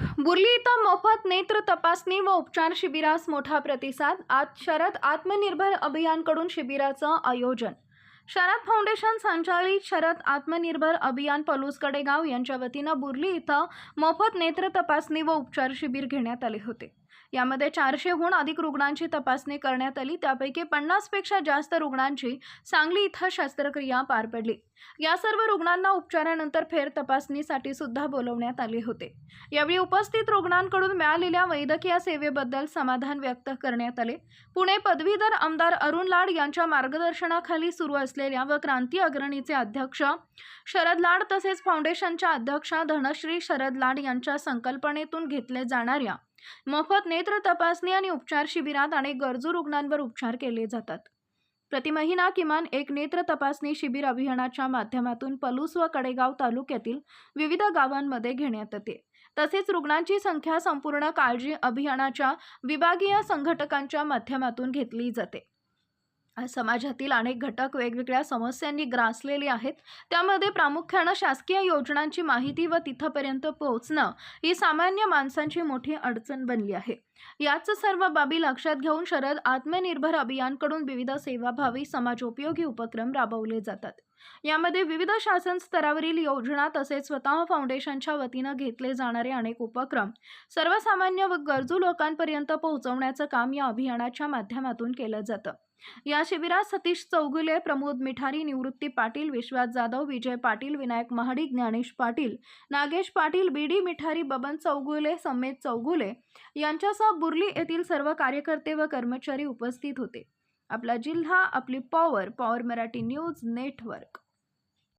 बुर्ली इथं मोफत नेत्र तपासणी व उपचार शिबिरास मोठा प्रतिसाद. आज शरद आत्मनिर्भर अभियानकडून शिबिराचं आयोजन. शरद फाउंडेशन संचालित शरद आत्मनिर्भर अभियान पलूस कडेगाव यांच्या वतीनं बुर्ली इथं मोफत नेत्र तपासणी व उपचार शिबिर घेण्यात आले होते. यामध्ये चारशेहून अधिक रुग्णांची तपासणी करण्यात आली. त्यापैकी पन्नासपेक्षा जास्त रुग्णांची सांगली इथं शस्त्रक्रिया पार पडली. या सर्व रुग्णांना उपचारानंतर फेर तपासणीसाठी सुद्धा बोलवण्यात आले होते. यावेळी उपस्थित रुग्णांकडून मिळालेल्या वैद्यकीय सेवेबद्दल समाधान व्यक्त करण्यात आले. पुणे पदवीधर आमदार अरुण लाड यांच्या मार्गदर्शनाखाली सुरू असलेल्या व क्रांती अग्रणीचे अध्यक्ष शरद लाड तसेच फाउंडेशनच्या अध्यक्षा धनश्री शरद लाड यांच्या संकल्पनेतून घेतले जाणाऱ्या मोफत नेत्र तपासणी आणि उपचार शिबिरात अनेक गरजू रुग्णांवर उपचार केले जातात. प्रति महिना किमान एक नेत्र तपासणी शिबिर अभियानाच्या माध्यमातून पलूस व कडेगाव तालुक्यातील विविध गावांमध्ये घेण्यात येते. तसेच रुग्णांची संख्या संपूर्ण काळजी अभियानाच्या विभागीय संघटकांच्या माध्यमातून घेतली जाते. समाजातील अनेक घटक वेगवेगळ्या समस्यांनी ग्रासलेले आहेत. त्यामध्ये प्रामुख्यानं शासकीय योजनांची माहिती व तिथपर्यंत पोहोचणं ही सामान्य माणसांची मोठी अडचण बनली आहे. याच सर्व बाबी लक्षात घेऊन शरद आत्मनिर्भर अभियानकडून विविध सेवाभावी समाजोपयोगी उपक्रम राबवले जातात. यामध्ये विविध शासन स्तरावरील योजना तसेच स्वतः फाउंडेशनच्या वतीनं घेतले जाणारे अनेक उपक्रम सर्वसामान्य व गरजू लोकांपर्यंत पोहोचवण्याचं काम या अभियानाच्या माध्यमातून केलं जातं. या शिबिरात सतीश चौगुले प्रमोद मिठारी निवृत्ती पाटील विश्वास जाधव विजय पाटील विनायक महाडी ज्ञानेश पाटील नागेश पाटील बी डी मिठारी बबन चौगुले समेत चौगुले यांच्यासह बुर्ली येथील सर्व कार्यकर्ते व कर्मचारी उपस्थित होते. आपला जिल्हा आपली power power Marathi news network.